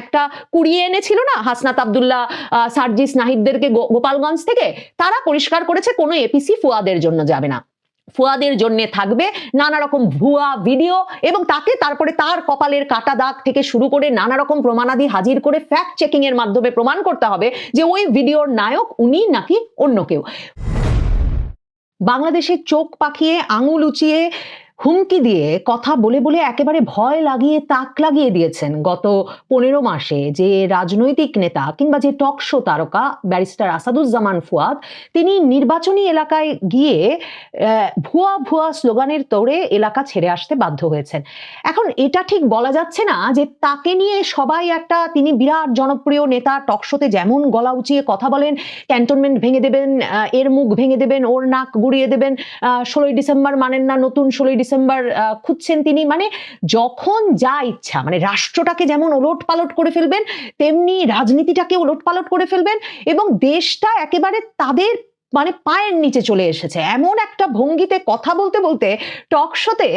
একটা কুড়িয়ে এনেছিল না হাসনাত আবদুল্লাহ সার্জিস নাহিদদেরকে গোপালগঞ্জ থেকে? তারা পরিষ্কার করেছে কোনো এপিসি ফুয়াদের জন্য যাবে না। ফুয়াদের জন্য থাকবে নানা রকম ভুয়া ভিডিও এবং তাকে তারপরে তার কপালের কাটা দাগ থেকে শুরু করে নানা রকম প্রমাণাদি হাজির করে ফ্যাক্ট চেকিং এর মাধ্যমে প্রমাণ করতে হবে যে ওই ভিডিওর নায়ক উনি নাকি অন্য কেউ। বাংলাদেশে চোখ পাকিয়ে আঙুল উঁচিয়ে হুমকি দিয়ে কথা বলে বলে একেবারে ভয় লাগিয়ে তাক লাগিয়ে দিয়েছেন গত পনেরো মাসে যে রাজনৈতিক নেতা কিংবা যে টক শো তারকা ব্যারিস্টার আসাদুজ্জামান ফুয়াদ, তিনি নির্বাচনী এলাকায় গিয়ে ভুয়া ভুয়া স্লোগানের তোড়ে এলাকা ছেড়ে আসতে বাধ্য হয়েছেন। এখন এটা ঠিক বলা যাচ্ছে না যে তাকে নিয়ে সবাই একটা তিনি বিরাট জনপ্রিয় নেতা, টক শোতে যেমন গলা উঁচিয়ে কথা বলেন, ক্যান্টনমেন্ট ভেঙে দেবেন এর মুখ ভেঙে দেবেন, ওর নাক গুড়িয়ে দেবেন ষোলোই ডিসেম্বর মানেন না, নতুন ষোলোই আহ, খুঁজছেন তিনি মানে যখন যা ইচ্ছা মানে রাষ্ট্রটাকে যেমন ওলট পালট করে ফেলবেন তেমনি রাজনীতিটাকে ওলট পালট করে ফেলবেন এবং দেশটা একেবারে তাদের মানে পায়ের নিচে চলে এসেছে। এমন একটা ভঙ্গিতে কথা বলতে বলতে টক শোতে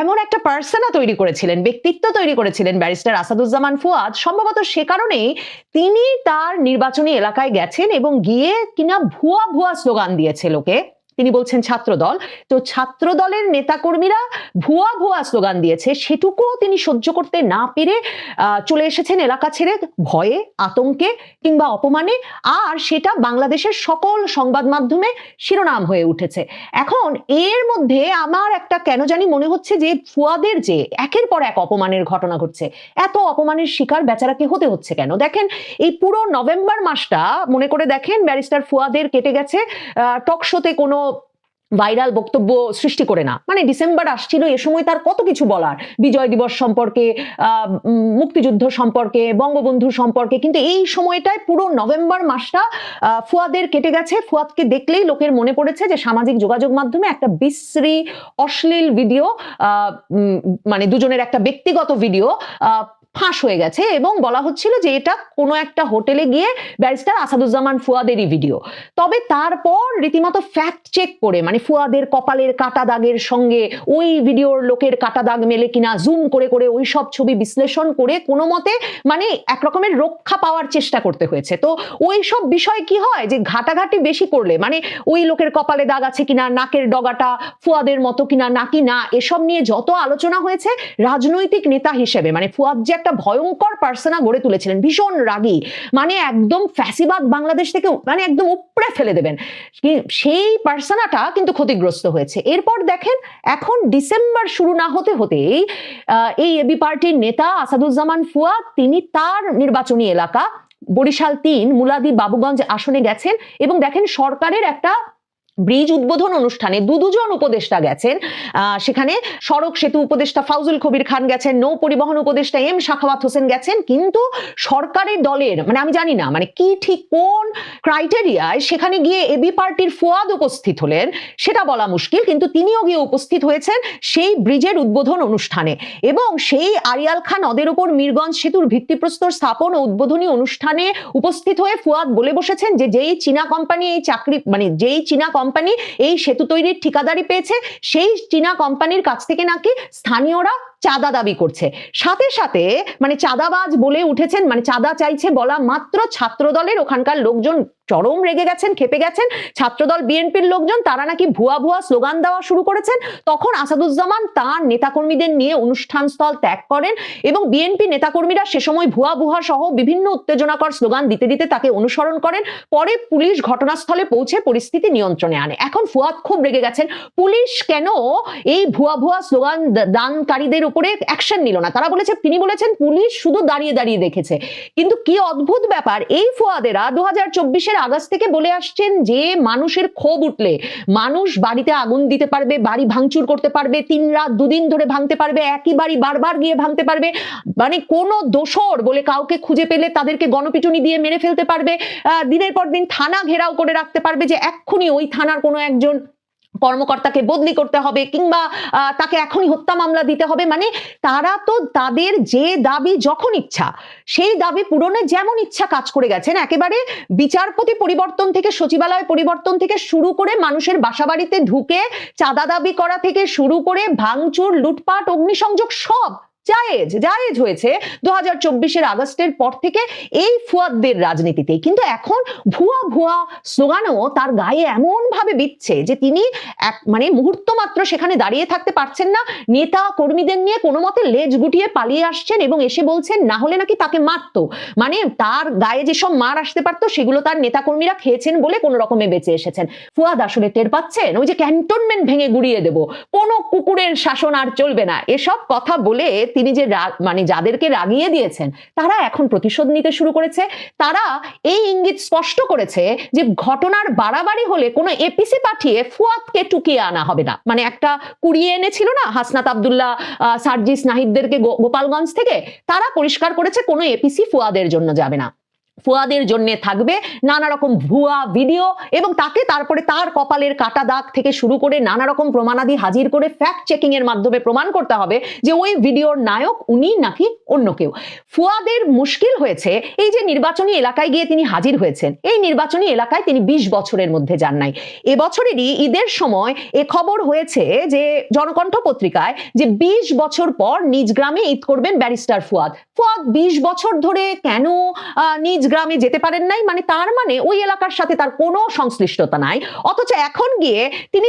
এমন একটা পার্সোনা তৈরি করেছিলেন ব্যক্তিত্ব তৈরি করেছিলেন ব্যারিস্টার আসাদুজ্জামান ফুয়াদ। সম্ভবত সে কারণেই তিনি তার নির্বাচনী এলাকায় গেছেন এবং গিয়ে কিনা ভুয়া ভুয়া স্লোগান দিয়েছে লোকে। তিনি বলছেন ছাত্রদল। তো ছাত্রদলের নেতাকর্মীরা ভুয়া ভুয়া স্লোগান দিয়েছে। সেটুকুও তিনি সহ্য করতে না পেরে চলে এসেছেন এলাকা ছেড়ে ভয়ে, আতঙ্কে কিংবা অপমানে। আর সেটা বাংলাদেশের সকল সংবাদ মাধ্যমে শিরোনাম হয়ে উঠেছে। এখন এর মধ্যে আমার একটা কেন জানি মনে হচ্ছে যে ফুয়াদের যে একের পর এক অপমানের ঘটনা ঘটছে, এত অপমানের শিকার বেচারাকে হতে হচ্ছে কেন? দেখেন, এই পুরো নভেম্বর মাসটা মনে করে দেখেন ব্যারিস্টার ফুয়াদের কেটে গেছে টক শোতে কোনো ভাইরাল বক্তব্য সৃষ্টি করে না। মানে ডিসেম্বর আসছিল, এ সময় তার কত কিছু বলার? বিজয় দিবস সম্পর্কে মুক্তিযুদ্ধ সম্পর্কে, বঙ্গবন্ধু সম্পর্কে, কিন্তু এই সময়টায় পুরো নভেম্বর মাসটা ফুয়াদের কেটে গেছে। ফুয়াদকে দেখলেই লোকের মনে পড়েছে যে সামাজিক যোগাযোগ মাধ্যমে একটা বিশ্রী, অশ্লীল ভিডিও মানে দুজনের একটা ব্যক্তিগত ভিডিও ফাঁস হয়ে গেছে এবং বলা হচ্ছিল যে এটা কোনো একটা হোটেলে গিয়ে ব্যারিস্টার আসাদুজ্জামান ফুয়াদেরই ভিডিও। তবে তারপর রীতিমতো ফ্যাক্ট চেক করে মানে ফুয়াদের কপালের কাটা দাগের সঙ্গে ওই ভিডিওর লোকের কাটা দাগ মেলে কিনা জুম করে করে ওই সব ছবি বিশ্লেষণ করে কোনো মতে মানে এক রকমের রক্ষা পাওয়ার চেষ্টা করতে হয়েছে। তো ওই সব বিষয় কি হয় যে ঘাটাঘাটি বেশি করলে মানে ওই লোকের কপালে দাগ আছে কিনা, নাকের ডগাটা ফুয়াদের মতো কিনা, নাকি না, এসব নিয়ে যত আলোচনা হয়েছে রাজনৈতিক নেতা হিসেবে মানে ফুয়াদ যে একটা ভয়ঙ্কর পার্সোনা গড়ে তুলেছিলেন, ভীষণ রাগী। মানে একদম ফ্যাসিবাদ বাংলাদেশ থেকে মানে একদম উপড়ে ফেলে দেবেন। সেই পার্সোনাটা কিন্তু ক্ষতিগ্রস্ত হয়েছে। এরপর দেখেন, এখন ডিসেম্বর শুরু না হতে হতেই এই এবি পার্টির নেতা আসাদুজ্জামান ফুয়াদ তিনি তার নির্বাচনী এলাকা বরিশাল তিন, মুলাদি বাবুগঞ্জ আসনে গেছেন এবং দেখেন সরকারের একটা ব্রিজ উদ্বোধন অনুষ্ঠানে দু দুজন উপদেষ্টা গেছেন। সেখানে সড়ক সেতু উপদেষ্টা ফাউজুল কবির খান গেছেন, নৌ পরিবহন উপদেষ্টা এম শাখাওয়াত হোসেন গেছেন। কিন্তু সরকারের দলের মানে আমি জানি না মানে কি ঠিক কোন ক্রাইটেরিয়ায় সেখানে গিয়ে এবি পার্টির ফুয়াদ উপস্থিত হলেন সেটা বলা মুশকিল। কিন্তু তিনিও গিয়ে উপস্থিত হয়েছেন সেই ব্রিজের উদ্বোধন অনুষ্ঠানে। এবং সেই আরিয়াল খান নদের ওপর মিরগঞ্জ সেতুর ভিত্তিপ্রস্তর স্থাপন ও উদ্বোধনী অনুষ্ঠানে উপস্থিত হয়ে ফুয়াদ বলে বসেছেন যে যেই চীনা কোম্পানি এই চাকরি মানে যেই চীনা কোম্পানি এই সেতু তৈরির ঠিকাদারি পেয়েছে। সেই চীনা কোম্পানির কাছ থেকে নাকি স্থানীয়রা চাঁদা দাবি করছে। সাথে সাথে মানে চাঁদাবাজ বলে উঠেছেন মানে চাঁদা চাইছে বলা মাত্র ছাত্র দলের ওখানকার লোকজন চরম রেগে গেছেন, খেপে গেছেন। ছাত্রদল, বিএনপির লোকজন, তারা নাকি ভুয়া ভুয়া স্লোগান দেওয়া শুরু করেছেন। তখন আসাদুজ্জামান তার নেতাকর্মীদের নিয়ে অনুষ্ঠান স্থল ত্যাগ করেন এবং বিএনপি নেতাকর্মীরা সে সময় ভুয়া ভুয়া সহ বিভিন্ন উত্তেজনাকর স্লোগান দিতে দিতে তাকে অনুসরণ করেন। পরে পুলিশ ঘটনাস্থলে পৌঁছে পরিস্থিতি নিয়ন্ত্রণে আনে। এখন ফুয়াদ খুব রেগে গেছেন। পুলিশ কেন এই ভুয়া ভুয়া স্লোগান দানকারীদের উপরে অ্যাকশন নিল না। তারা বলেছে, তিনি বলেছেন, পুলিশ শুধু দাঁড়িয়ে দাঁড়িয়ে দেখেছে। কিন্তু কি অদ্ভুত ব্যাপার, এই ফোয়াদেরা দু হাজার চব্বিশের আগস্ট থেকে বলে আসছেন যে, মানুষের ক্ষোভ উঠলে, মানুষ বাড়িতে আগুন দিতে পারবে, বাড়ি ভাঙচুর করতে পারবে, তিন রাত দুদিন ধরে ভাঙতে পারবে একই বাড়ি বারবার গিয়ে ভাঙতে পারবে মানে কোনো দোষর বলে কাউকে খুঁজে পেলে তাদেরকে গণপিটুনি দিয়ে মেরে ফেলতে পারবে দিনের পর দিন থানা ঘেরাও করে রাখতে পারবে যে, এক্ষুনি ওই থানার কোনো একজন কর্মকর্তাকে বদলি করতে হবে কিংবা তাকে এখনই হত্যা মামলা দিতে হবে। মানে তারা তো তাদের যে দাবি যখন ইচ্ছা, সেই দাবি পূরণে যেমন ইচ্ছা কাজ করে গেছেন, একেবারে বিচারপতি পরিবর্তন থেকে, সচিবালয় পরিবর্তন থেকে শুরু করে মানুষের বাসাবাড়িতে ঢুকে, চাঁদা দাবি করা থেকে শুরু করে ভাঙচুর, লুটপাট, অগ্নিসংযোগ সব জায়েজ জায়েজ হয়েছে দু হাজার চব্বিশের আগস্টের পর থেকে এই ফুয়াদদের রাজনীতিতে। কিন্তু এখন ভুয়া ভুয়া স্লোগানও তার গায়ে এমন ভাবে বিচ্ছে যে তিনি এক মানে মুহূর্ত মাত্র সেখানে দাঁড়িয়ে থাকতে পারছেন না। নেতা কর্মীদের নিয়ে কোনো মতে লেজ গুটিয়ে পালিয়ে আসছেন এবং এসে বলছেন, না হলে নাকি তাকে মারতো। মানে তার গায়ে যেসব মার আসতে পারতো, সেগুলো তার নেতাকর্মীরা খেয়েছেন বলে কোনো রকমে বেঁচে এসেছেন। ফুয়াদ আসলে টের পাচ্ছেন? ওই যে ক্যান্টনমেন্ট ভেঙে গুড়িয়ে দেব। কোনো কুকুরের শাসন আর চলবে না। এসব কথা বলে তিনি যে মানে যাদেরকে রাগিয়ে দিয়েছেন, তারা এখন প্রতিশোধ নিতে শুরু করেছে। তারা এই ইঙ্গিত স্পষ্ট করেছে যে ঘটনার বাড়াবাড়ি হলে কোনো এপিসি পাঠিয়ে ফুয়াদকে টুকিয়ে আনা হবে না। মানে একটা কুড়িয়ে এনেছিল না হাসনাত আবদুল্লাহ সার্জিস নাহিদদেরকে গোপালগঞ্জ থেকে? তারা পরিষ্কার করেছে কোনো এপিসি ফুয়াদের জন্য যাবে না। ফুয়াদের জন্য থাকবে। নানা রকম ভুয়া ভিডিও এবং তাকে তারপরে তার কপালের কাটা দাগ থেকে শুরু করে নানা রকম প্রমাণাদি হাজির করে ফ্যাক্ট চেকিং এর মাধ্যমে প্রমাণ করতে হবে যে ওই ভিডিওর নায়ক উনি নাকি অন্য কেউ। ফুয়াদের মুশকিল হয়েছে এই যে নির্বাচনী এলাকায় গিয়ে তিনি হাজির হয়েছেন। এই নির্বাচনী এলাকায় তিনি বিশ বছরের মধ্যে যান নাই। এবছরেরই ঈদের সময় এ খবর হয়েছে যে জনকণ্ঠ পত্রিকায় যে বিশ বছর পর নিজ গ্রামে ঈদ করবেন ব্যারিস্টার ফুয়াদ। ফুয়াদ বিশ বছর ধরে কেন আহ, নিজ গ্রামে যেতে পারেন নাই মানে তার মানে ওই এলাকার সাথে তার কোনো সংশ্লিষ্টতা নাই। অথচ এখন গিয়ে তিনি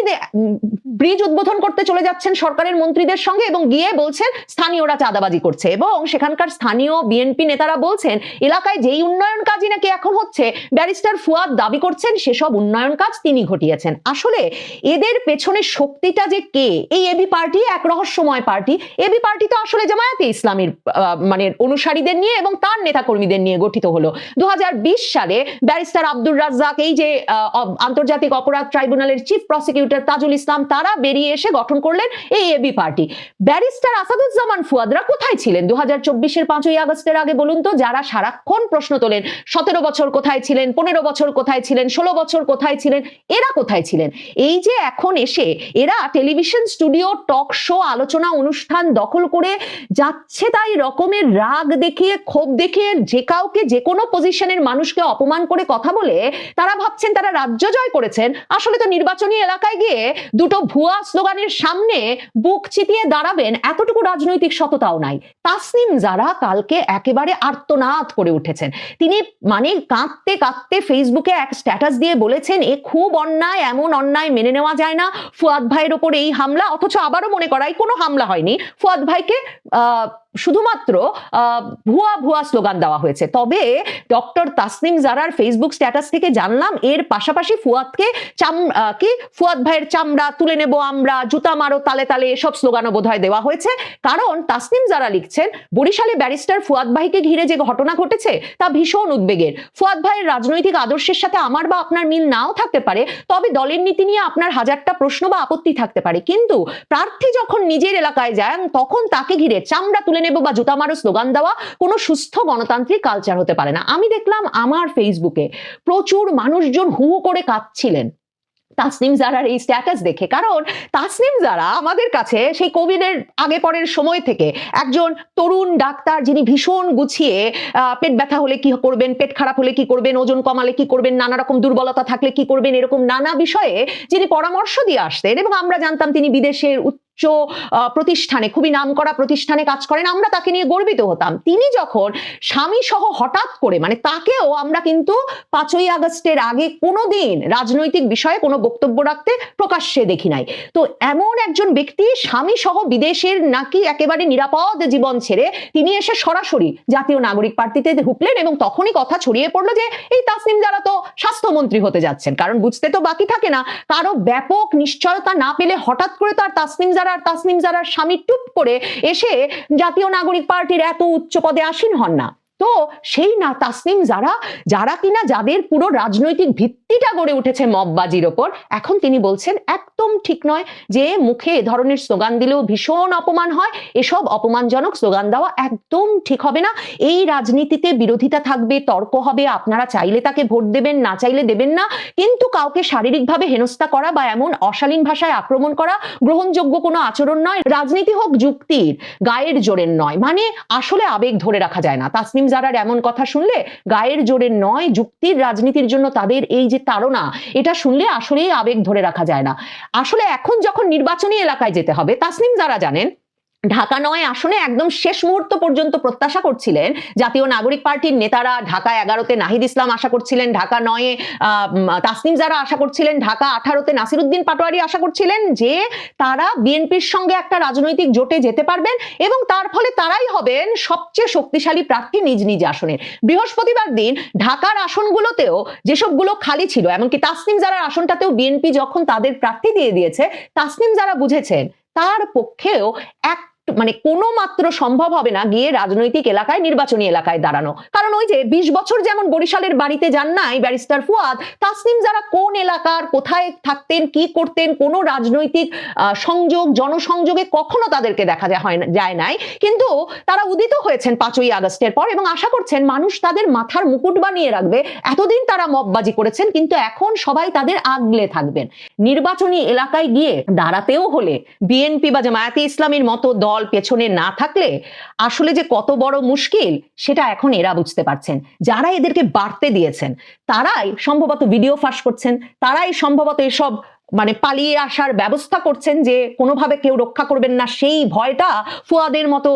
ব্রিজ উদ্বোধন করতে চলে যাচ্ছেন সরকারের মন্ত্রীদের সঙ্গে এবং গিয়ে বলছেন স্থানীয়রা চাঁদাবাজি করছে এবং সেখানকার স্থানীয় বিএনপি নেতারা বলছেন, এলাকায় যেই উন্নয়ন কাজই নাকি এখন হচ্ছে, ব্যারিস্টার ফুয়াদ দাবি করছেন সেসব উন্নয়ন কাজ তিনি ঘটিয়েছেন। আসলে এদের পেছনে শক্তিটা যে কে? এই এবি পার্টি এক রহস্যময় পার্টি। এবি পার্টি তো আসলে জামায়াতে ইসলামীর মানে অনুসারীদের নিয়ে এবং তার নেতাকর্মীদের নিয়ে গঠিত হলো। দু হাজার বিশ সালে ব্যারিস্টার আব্দুর রাজ্জাক, এই যে আন্তর্জাতিক অপরাধ ট্রাইব্যুনালের চিফ প্রসিকিউটর তাজুল ইসলাম, তারা বেরিয়ে এসে গঠন করলেন এই এবি পার্টি। ব্যারিস্টার আসাদুজ্জামান ফুয়াদরা কোথায় ছিলেন? দু হাজার চব্বিশের পাঁচই আগস্টের আগে বলুন তো, যারা সারাক্ষণ প্রশ্ন তোলেন, সতেরো বছর কোথায় ছিলেন, পনেরো বছর কোথায় ছিলেন, ষোলো বছর কোথায় ছিলেন, এরা কোথায় ছিলেন? এই যে এখন এসে এরা টেলিভিশন স্টুডিও, টক শো, আলোচনা অনুষ্ঠান দখল করে যাচ্ছে তাই রকমের রাগ দেখিয়ে, ক্ষোভ দেখিয়ে, যে কাউকে যে কোনো পজিশনের মানুষকে অপমান করে কথা বলে তারা ভাবছেন তারা রাজ্য জয় করেছেন। আসলে তো নির্বাচনী এলাকায় গিয়ে দুটো ভুয়া স্লোগানের সামনে বুক চিতিয়ে দাঁড়াবেন এতটুকু রাজনৈতিক সততাও নাই। তাসনিম যারা কালকে একেবারে আর্তনাদ করে উঠেছেন। তিনি মানে কাঁদতে কাঁদতে ফেসবুকে এক স্ট্যাটাস দিয়ে বলেছেন, এ খুব অন্যায়, এমন অন্যায় মেনে নেওয়া যায় না। ফুয়াদ ভাইয়ের ওপর এই হামলা, অথচ আবারও মনে করাই কোনো হামলা হয়নি। ফুয়াদ ভাইকে, আহ শুধুমাত্র ভুয়া ভুয়া স্লোগান দেওয়া হয়েছে। তবে ডক্টর তাসনিম জারার ফেসবুক স্ট্যাটাস থেকে জানলাম, এর পাশাপাশি ফুয়াদকে চাম কি? ফুয়াদ ভাইয়ের চামড়া তুলে নেব আমরা, জুতা মারো তালে তালে, এসব স্লোগানও বোধহয় দেওয়া হয়েছে। কারণ তাসনিম যারা লিখছেন, বরিশালে ব্যারিস্টার ফুয়াদ ভাইকে ঘিরে যে ঘটনা ঘটেছে, তা ভীষণ উদ্বেগের। ফুয়াদ ভাইয়ের রাজনৈতিক আদর্শের সাথে আমার বা আপনার মিল নাও থাকতে পারে, তবে দলের নীতি নিয়ে আপনার হাজারটা প্রশ্ন বা আপত্তি থাকতে পারে। কিন্তু প্রার্থী যখন নিজের এলাকায় যান, তখন তাকে ঘিরে চামড়া তুলে নেব বা জুতা মারো স্লোগান দেওয়া কোনো সুস্থ গণতান্ত্রিক কালচার হতে পারে না। আমি দেখলাম আমার ফেসবুকে প্রচুর মানুষজন হু করে কাঁদছিলেন। তাসনিম জারার এই স্ট্যাটাস দেখে। কারণ তাসনিম জারা আমাদের কাছে সেই কোভিডের আগে পরের সময় থেকে একজন তরুণ ডাক্তার যিনি ভীষণ গুছিয়ে পেট ব্যথা হলে কি করবেন, পেট খারাপ হলে কি করবেন, ওজন কমালে কি করবেন, নানা রকম দুর্বলতা থাকলে কি করবেন, এরকম নানা বিষয়ে যিনি পরামর্শ দিয়ে আসতেন এবং আমরা জানতাম তিনি বিদেশের প্রতিষ্ঠানে, খুবই নামকরা প্রতিষ্ঠানে কাজ করেন, আমরা তাকে নিয়ে গর্বিত হতাম। তিনি যখন স্বামী সহ হঠাৎ করে মানে তাকেও আমরা কিন্তু পাঁচই আগস্টের আগে কোনোদিন রাজনৈতিক বিষয়ে কোনো বক্তব্য রাখতে প্রকাশ্যে দেখি নাই। তো এমন একজন ব্যক্তি স্বামী সহ বিদেশের নাকি একেবারে নিরাপদ জীবন ছেড়ে তিনি এসে সরাসরি জাতীয় নাগরিক পার্টিতে ঢুকলেন এবং তখনই কথা ছড়িয়ে পড়ল যে, এই তাসনিম, যারা তো স্বাস্থ্যমন্ত্রী হতে যাচ্ছেন, কারণ বুঝতে তো বাকি থাকে না। কারও ব্যাপক নিশ্চয়তা না পেলে হঠাৎ করে তার তাসনিম যারা তাসনিম যারা স্বামী টুপ করে এসে জাতীয় নাগরিক পার্টির এত উচ্চ পদে আসীন হন না। তো সেই না, তাসনিম, যারা যারা কিনা যাদের পুরো রাজনৈতিক ভিত্তিটা গড়ে উঠেছে মববাজির ওপর, এখন তিনি বলছেন একদম ঠিক নয় যে মুখে এ ধরনের স্লোগান দিলেও ভীষণ অপমান হয়, এসব অপমানজনক স্লোগান দেওয়া একদম ঠিক হবে না। এই রাজনীতিতে বিরোধিতা থাকবে, তর্ক হবে, আপনারা চাইলে তাকে ভোট দেবেন, না চাইলে দেবেন না, কিন্তু কাউকে শারীরিকভাবে হেনস্থা করা বা এমন অশালীন ভাষায় আক্রমণ করা গ্রহণযোগ্য কোনো আচরণ নয়। রাজনীতি হোক, যুক্তির, গায়ের জোরের নয়। মানে আসলে আবেগ ধরে রাখা যায় না। তাসনিম জারার এমন কথা শুনলে গায়ের জোরে নয়, যুক্তির রাজনীতির জন্য তাদের এই যে তাড়না, এটা শুনলে আসলেই আবেগ ধরে রাখা যায় না। আসলে এখন যখন নির্বাচনী এলাকায় যেতে হবে, তাসনিম যারা জানেন ঢাকা নয় আসনে একদম শেষ মুহূর্ত পর্যন্ত প্রত্যাশা করছিলেন জাতীয় নাগরিক পার্টির নেতারা ঢাকা এগারোতে নাহিদ ইসলাম আশা করছিলেন, ঢাকা নয়ে তাসনিম যারা আশা করছিলেন, ঢাকা আঠারোতে নাসিরুদ্দিন পাটোয়ারি আশা করছিলেন যে তারা বিএনপির সঙ্গে একটা রাজনৈতিক জোটে যেতে পারবেন এবং তার ফলে তারাই হবেন সবচেয়ে শক্তিশালী প্রার্থী নিজ নিজ আসনের বৃহস্পতিবার দিন ঢাকার আসনগুলোতেও যেসবগুলো খালি ছিল, এমনকি তাসনিম যারা আসনটাতেও বিএনপি যখন তাদের প্রার্থী দিয়ে দিয়েছে, তাসনিম যারা বুঝেছেন, তার পক্ষেও এক মানে কোনো মাত্র সম্ভব হবে না গিয়ে রাজনৈতিক এলাকায়, নির্বাচনী এলাকায় দাঁড়ানো। কারণ ওই যে বিশ বছর যেমন বরিশালের বাড়িতে যান নাই ব্যারিস্টার ফুয়াদ, তাসনিম যারা কোন এলাকার, কোথায় থাকতেন, কি করতেন, কোনো রাজনৈতিক সংযোগ, জনসংযোগে কখনো তাদেরকে দেখা যায় হয় যায় নাই। কিন্তু তারা উদিত হয়েছেন পাঁচই আগস্টের পর এবং আশা করছেন মানুষ তাদের মাথার মুকুট বানিয়ে রাখবে। এতদিন তারা মববাজি করেছেন, কিন্তু এখন সবাই তাদের আগলে থাকবেন। নির্বাচনী এলাকায় গিয়ে দাঁড়াতেও হলে বিএনপি বা জামায়াতে ইসলামের মতো দল পেছনে না থাকলে আসলে যে কত বড় মুশকিল, সেটা এখন এরা বুঝতে পারছেন। যারা এদেরকে বাড়তে দিয়েছেন, তারাই সম্ভবত ভিডিও ফাঁস করছেন, তারাই সম্ভবত এসব মানে পালিয়ে আসার ব্যবস্থা করছেন যে কোনোভাবে কেউ রক্ষা করবেন না। সেই ভয়টা ফুয়াদের মতো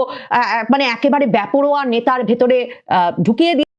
মানে একেবারে ব্যাপরোয়া নেতার ভেতরে ঢুকিয়ে দিয়ে